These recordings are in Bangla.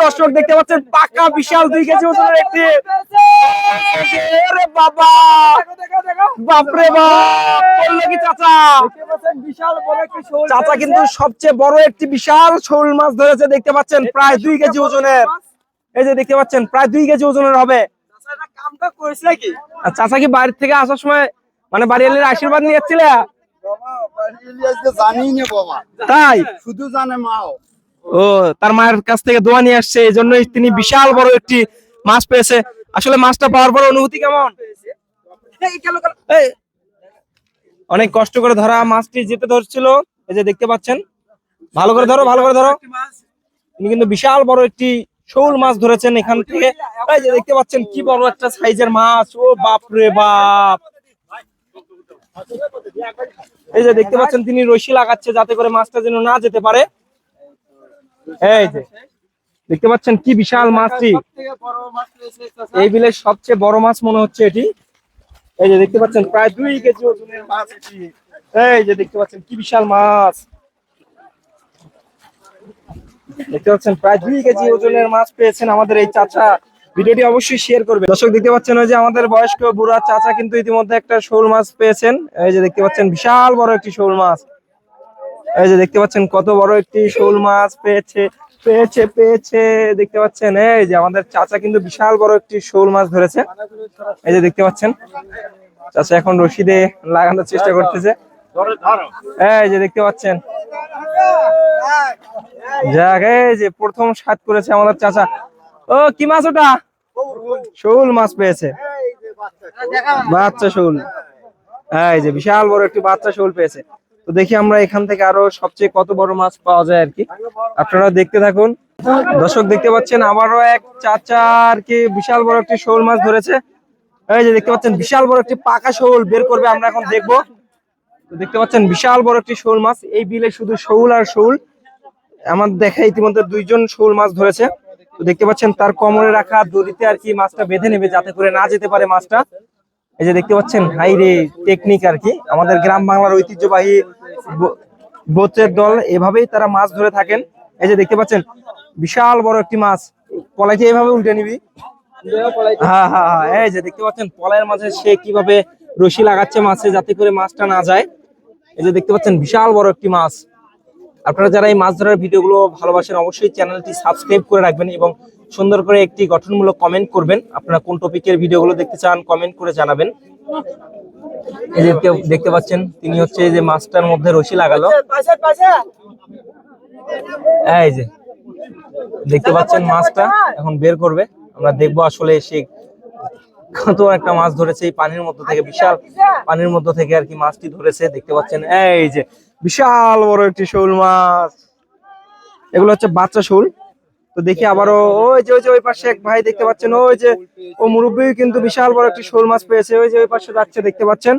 দর্শক দেখতে পাচ্ছেন পাকা বিশাল দুই কেজি ওজনের একটি বাবা! বাপরে বাপ! বলল কি চাচা? চাচা কিন্তু সবচেয়ে বড় একটি বিশাল শোল মাছ ধরেছে দেখতে পাচ্ছেন প্রায় দুই কেজি ওজনের। এই যে দেখতে পাচ্ছেন প্রায় দুই কেজি ওজনের হবে। চাচা কি বাড়ি থেকে আসার সময় মানে বাড়ি এলে আশীর্বাদ নিয়ে যাচ্ছিলে? জানি না বাবা। তাই? শুধু জানে মাও। ও তার মায়ের কাছ থেকে দোয়া নিয়ে আসছে এই জন্যই তিনি বিশাল বড় একটি মাছ পেয়েছে। আসলে মাছটা পাওয়ার পর অনুভূতি কেমন? অনেক কষ্ট করে ধরা মাছটি যেতে ধরছিল। এই যে দেখতে পাচ্ছেন ভালো করে ধরো ভালো করে ধরো। তিনি কিন্তু বিশাল বড় একটি শোল মাছ ধরেছেন এখান থেকে। এই যে দেখতে পাচ্ছেন কি বড় একটা সাইজের মাছ। ও বাপ রে বাপ। এই যে দেখতে পাচ্ছেন তিনি রশি লাগাচ্ছে যাতে করে মাছটা যেন না যেতে পারে। এই যে, দেখতে পাচ্ছেন কি বিশাল মাছটি। এই বিলের সবচেয়ে বড় মাছ মনে হচ্ছে এটি। এই যে, দেখতে পাচ্ছেন, প্রায় দুই কেজি ওজনের মাছ এটি। এই যে, দেখতে পাচ্ছেন কি বিশাল মাছ। দেখতে পাচ্ছেন, প্রায় দুই কেজি ওজনের মাছ পেয়েছেন আমাদের এই চাচা। ভিডিওটি অবশ্যই শেয়ার করবে দর্শক, দেখতে পাচ্ছেন ওই যে আমাদের বয়স্ক বুড়া চাচা কিন্তু ইতিমধ্যে একটা শোল মাছ পেয়েছেন। এই যে, দেখতে পাচ্ছেন, বিশাল বড় একটি শোল মাছ। এই যে দেখতে পাচ্ছেন কত বড় একটি শোল মাছ, পেয়েছে পেয়েছে পেয়েছে। দেখতে পাচ্ছেন, এই যে আমাদের চাচা কিন্তু বিশাল বড় একটি শোল মাছ ধরেছে। এই যে দেখতে পাচ্ছেন, চাচা এখন রশিদে লাগানোর চেষ্টা করতেছে। এই যে দেখতে পাচ্ছেন, যাক, এই যে প্রথম স্বাদ করেছে আমাদের চাচা। ও, কি মাছ ওটা? শোল মাছ পেয়েছে। বাচ্চা শোল। এই যে বিশাল বড় একটি বাচ্চা শোল পেয়েছে। তো দেখি আমরা এখান থেকে আরও সবচেয়ে কত বড় মাছ পাওয়া যায় আর কি। আপনারা দেখতে থাকুন। দর্শক দেখতে পাচ্ছেন, আবারও এক চাচা আর কি বিশাল বড় একটি শোল মাছ ধরেছে। এই যে দেখতে পাচ্ছেন, বিশাল বড় একটি পাকা শোল বের করবে, আমরা এখন দেখব। দেখতে পাচ্ছেন, বিশাল বড় একটি শোল মাছ। এই বিলে শুধু শোল আর শোল। আমার দেখা ইতিমধ্যে দুইজন শোল মাছ ধরেছে। তো দেখতে পাচ্ছেন, তার কোমরে রাখা দড়িতে আর কি মাছটা বেঁধে নেবে, যাতে করে না যেতে পারে মাছটা। এই যে দেখতে পাচ্ছেন হাই রে টেকনিক আর কি। আমাদের গ্রাম বাংলার ঐতিহ্যবাহী ব- বোটের দল, এভাবেই তারা মাছ ধরে থাকেন। এই যে দেখতে পাচ্ছেন, বিশাল বড় একটি মাছ। পলাইকে এভাবে উল্টে নিবি? হ্যাঁ হ্যাঁ হ্যাঁ এই যে দেখতে পাচ্ছেন, পলাইয়ের মাঝে সে কীভাবে রশি লাগাচ্ছে মাছে যাতে করে মাছটা না যায়। এই যে দেখতে পাচ্ছেন, বিশাল বড় একটি মাছ। আপনারা যারা এই মাছ ধরার ভিডিওগুলো ভালোবাসেন, অবশ্যই চ্যানেলটি সাবস্ক্রাইব করে রাখবেন এবং সুন্দর করে একটি গঠনমূলক কমেন্ট করবেন। আপনারা কোন টপিকের ভিডিওগুলো দেখতে চান কমেন্ট করে জানাবেন। এই যে দেখতে পাচ্ছেন? তিনি হচ্ছে এই যে মাছটার মধ্যে রশি লাগালো। এই যে, দেখতে পাচ্ছেন মাছটা? এখন বের করবে। আমরা দেখব আসলে সে কত একটা মাছ ধরেছে। এই পানির মধ্যে থেকে, বিশাল পানির মধ্যে থেকে আর কি মাছটি ধরেছে। দেখতে পাচ্ছেন? এই যে, বিশাল বড় একটি শোল মাছ। এগুলো হচ্ছে বাচ্চা শোল। তো দেখি আবারও ওই যে ওই যে, ওই পাশে এক ভাই দেখতে পাচ্ছেন, ওই যে, ও মুরব্বী কিন্তু বিশাল বড় একটি শোল মাছ পেয়েছে, ওই যে, ওই পাশে যাচ্ছে, দেখতে পাচ্ছেন।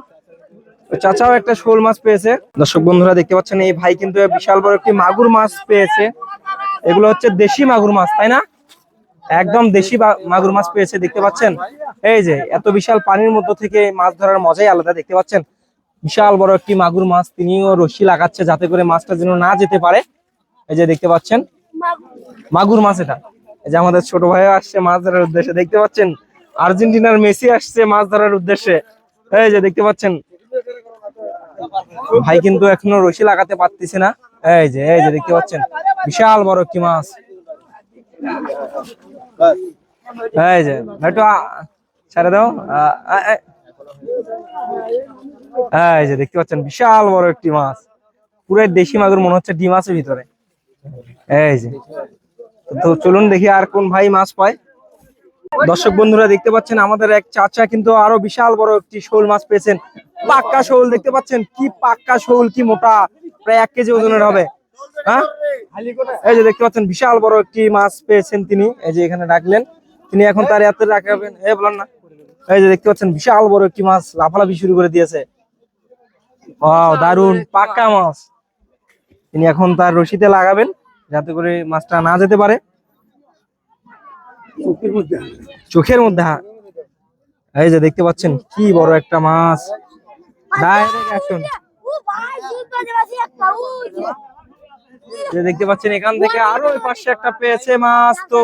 চাচাও একটা শোল মাছ পেয়েছে। দর্শক বন্ধুরা দেখতে পাচ্ছেন, এই ভাই কিন্তু বিশাল বড় একটি মাগুর মাছ পেয়েছে। এগুলো হচ্ছে দেশি মাগুর মাছ, তাই না? একদম দেশি মাগুর মাছ পেয়েছে, দেখতে পাচ্ছেন? এই যে, এত বিশাল পানির মধ্য থেকে মাছ ধরার মজাই আলাদা, দেখতে পাচ্ছেন? বিশাল বড় একটি মাগুর মাছ, তিনিও রশি লাগাচ্ছে যাতে করে মাছটা যেন না যেতে পারে। এই যে, দেখতে পাচ্ছেন? মাগুর মাছ এটা। এই যে আমাদের ছোট ভাই আসছে মাছ ধরার উদ্দেশ্যে। দেখতে পাচ্ছেন? আর্জেন্টিনার মেসি আসছে মাছ ধরার উদ্দেশ্যে। এই যে দেখতে পাচ্ছেন? ভাই কিন্তু এখনও রশি লাগাতে পারতেছে না। এই যে এই যে দেখতে পাচ্ছেন? বিশাল বড় একটি মাছ। এই যে একটু ছেড়ে দাও। এই যে দেখতে পাচ্ছেন? বিশাল বড় একটি মাছ। পুরো দেশি মাগুর মনে হচ্ছে ডিম আছে ভিতরে। এই যে। তো চলুন দেখি আর কোন ভাই মাছ পায়। দর্শক বন্ধুরা, দেখতে পাচ্ছেন আমাদের এক চাচা কিন্তু আরও বিশাল বড় একটি শোল মাছ পেয়েছেন। পাক্কা শোল, দেখতে পাচ্ছেন? কি পাক্কা শোল, কি মোটা? প্রায় এক কেজি ওজনের হবে। হ্যাঁ? এই যে দেখতে পাচ্ছেন, বিশাল বড় একটি মাছ পেয়েছেন তিনি। এই যে এখানে রাখলেন। তিনি এখন তার এত রাখাবেন। এ, বলেন না। এই যে দেখতে পাচ্ছেন, বিশাল বড় একটি মাছ লাফালাফি শুরু করে দিয়েছে। ওয়াও দারুণ পাক্কা মাছ। তিনি এখন তার রশিতে লাগাবেন। যাতে করে মাছটা না যেতে পারে। চোখের মধ্যে হ্যাঁ এই যে দেখতে পাচ্ছেন কি বড় একটা মাছ। দেখতে পাচ্ছেন এখান থেকে আরও পাশে একটা পেয়েছে মাছ। তো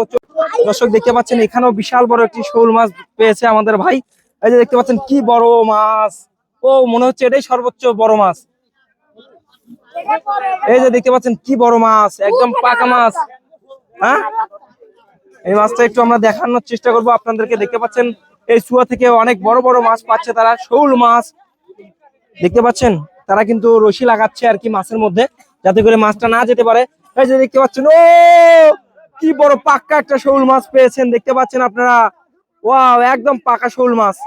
দর্শক দেখতে পাচ্ছেন এখানেও বিশাল বড় একটি শোল মাছ পেয়েছে আমাদের ভাই। এই যে দেখতে পাচ্ছেন কি বড় মাছ। ও মনে হচ্ছে এটাই সর্বোচ্চ বড় মাছ। এই যে দেখতে পাচ্ছেন কি বড় মাছ, একদম পাকা মাছ। হ্যাঁ? এই মাছটা একটু আমরা দেখানোর চেষ্টা করব আপনাদেরকে। দেখতে পাচ্ছেন, এই চুয়া থেকে অনেক বড় বড় মাছ পাচ্ছে তারা, শৌল মাছ। দেখতে পাচ্ছেন, তারা কিন্তু রশি লাগাচ্ছে আর কি মাছের মধ্যে, যাতে করে মাছটা না যেতে পারে। এই যে দেখতে পাচ্ছেন, ও! কি বড় পাক্কা একটা শৌল মাছ পেয়েছেন, দেখতে পাচ্ছেন আপনারা? ওয়াও, একদম পাকা শৌল মাছ।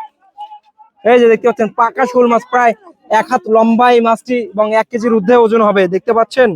এই যে দেখতে পাচ্ছেন, পাকা শোল মাছ, প্রায় এক হাত লম্বা এই মাছটি এবং এক কেজির ঊর্ধ্বে ওজন হবে দেখতে পাচ্ছেন?